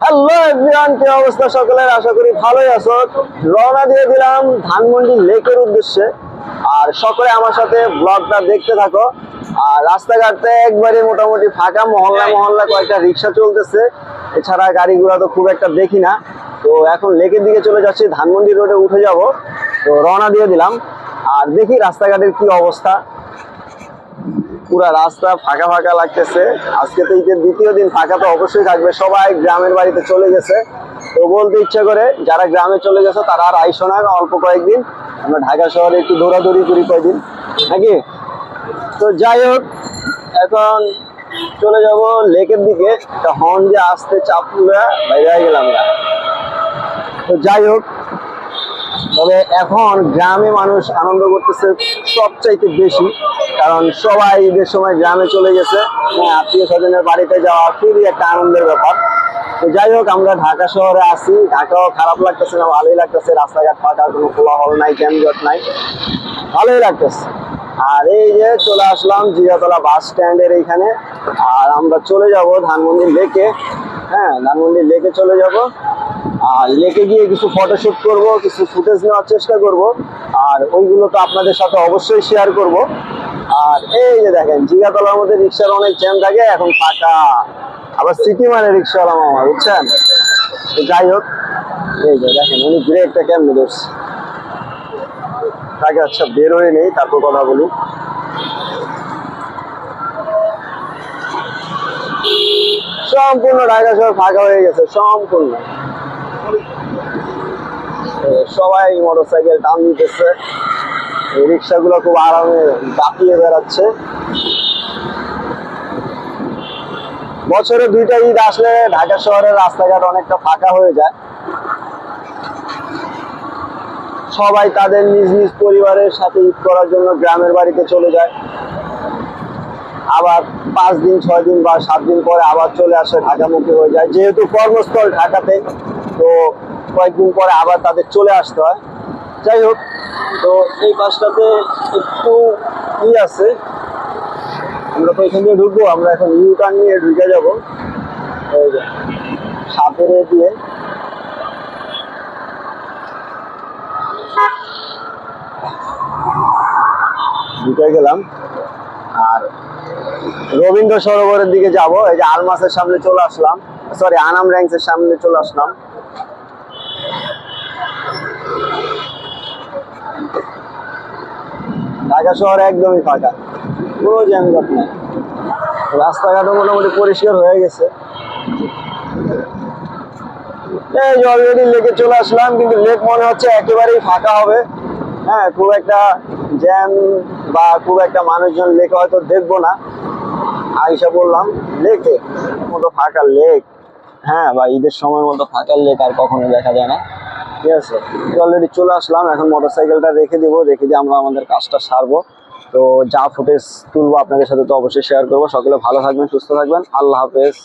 Hello everyone কি অবস্থা সকলের? আশা করি ভালোই আছো। রওনা দিয়ে দিলাম ধানমন্ডি লেকের উদ্দেশ্যে। আর সকলে আমার সাথে ব্লগটা দেখতে থাকো। আর রাস্তাঘাটে একবারে মোটামুটি ফাঁকা মহল্লা মহল্লা কয়েকটা রিক্সা চলতেছে। এছাড়া গাড়িগুলো তো খুব একটা দেখি না। তো এখন লেকের দিকে চলে যাচ্ছি ধানমন্ডি রোডে উঠে যাব। তো রওনা দিয়ে দিলাম। আর দেখি রাস্তাঘাটের কি অবস্থা। পুরা রাস্তা ফাঁকা ফাঁকা লাগতেছে। আজকে তো ঈদের দ্বিতীয় দিন, ফাঁকা তো অবশ্যই থাকবে। সবাই গ্রামের বাড়িতে চলে গেছে। তো বলতে ইচ্ছা করে, যারা গ্রামে চলে গেছে, তারা আর আইসো না, অল্প কয়েকদিন। আমরা ঢাকা শহরে একটু দৌড়াদৌড়ি করি কয়েকদিন নাকি? তো যাই হোক, এখন চলে যাব লেকের দিকে। একটা হর্ন যে আসতে চাপ বাইরে গেলাম আমরা। তো যাই হোক তবে এখন গ্রামে মানুষ আনন্দ করতেছে সবচাইতে বেশি, কারণ সবাই ঈদের সময় গ্রামে চলে গেছে। আত্মীয় স্বজনের বাড়িতে যাওয়া খুবই একটা আনন্দের ব্যাপার। তো যাই হোক, আমরা ঢাকা শহরে আসি ঢাকাও খারাপ লাগতেছে না, ভালোই লাগতেছে। রাস্তাঘাট ফাঁকা, কোনো কোলাহল নাই, যানজট নাই। ভালোই লাগতেছে। আর এই যে চলে আসলাম জিয়াতলা বাস স্ট্যান্ডের এইখানে। আর আমরা চলে যাব ধানমন্ডি লেকে। হ্যাঁ ধানমন্ডি লেকে চলে যাব। আর লেকে গিয়ে কিছু ফটোশুট করব, কিছু ফুটেজ নেওয়ার চেষ্টা করব। আর ওইগুলো তো আপনাদের সাথে অবশ্যই শেয়ার করব। আর এই যে দেখেন, জিগাতলার মধ্যে রিক্সার অনেক জ্যাম থাকে, এখন ফাঁকা। আবার সিটি মানে রিক্সাওয়ালা মামা, বুঝছেন? যাই হোক, এই যে দেখেন, উনি ব্রেকটা কেমনি ধরছে তাকে আচ্ছা বের হয়ে নেই, তারপর কথা বলি। সম্পূর্ণ ঢাকা শহর ফাঁকা হয়ে গেছে, সম্পূর্ণ। সবাই মোটর সাইকেল টান দিতেছে। রিক্সাগুলো খুব আরামে দাপিয়ে বেড়াচ্ছে। বছরে দুইটা ঈদ আসলে ঢাকা শহরের রাস্তাঘাট অনেকটা ফাঁকা হয়ে যায়। সবাই তাদের নিজ নিজ পরিবারের সাথে ঈদ করার জন্য গ্রামের বাড়িতে চলে যায়। আবার পাঁচ দিন, ছয় দিন বা সাত দিন পরে আবার চলে আসে ঢাকামুখী হয়ে যায়। যেহেতু কর্মস্থল ঢাকাতে তো কয়েকদিন পরে আবার তাদের চলে আসতে হয়। যাই হোক, তো এই পাশটাতে একটু ই আছে। আমরা তো এখান দিয়ে ঢুকবো, আমরা এখন ইউ টার্ন নিয়ে ঢুকে যাব। সাপের দিয়ে। ঢুকে গেলাম। আর রবীন্দ্র সরোবরের দিকে যাব। এই যে আলমাসের সামনে চলে আসলাম। সরি আনাম র্যাঙ্কসের সামনে চলে আসলাম। ঢাকা শহর একদমই ফাঁকা। কোনো জ্যামজট নেই। রাস্তাঘাটও মোটামুটি পরিষ্কার হয়ে গেছে। এই যে অলরেডি লেকে চলে আসলাম, কিন্তু লেক মনে হচ্ছে একেবারেই ফাঁকা হবে। হ্যাঁ খুব একটা জ্যাম বা খুব একটা মানুষজন লেকে হয়তো দেখব না। আইসা বললাম লেকে মতো ফাঁকা লেক হ্যাঁ বা ঈদের সময় মতো ফাঁকা লেক আর কখনো দেখা যায় না। ঠিক আছে? অলরেডি চলে আসলাম, এখন মোটর সাইকেলটা রেখে দিব, রেখে দিয়ে আমরা আমাদের কাজটা সারবো। তো যা ফুটেজ তুলবো আপনাদের সাথে তো অবশ্যই শেয়ার করব। সকলে ভালো থাকবেন, সুস্থ থাকবেন। আল্লাহ হাফেজ।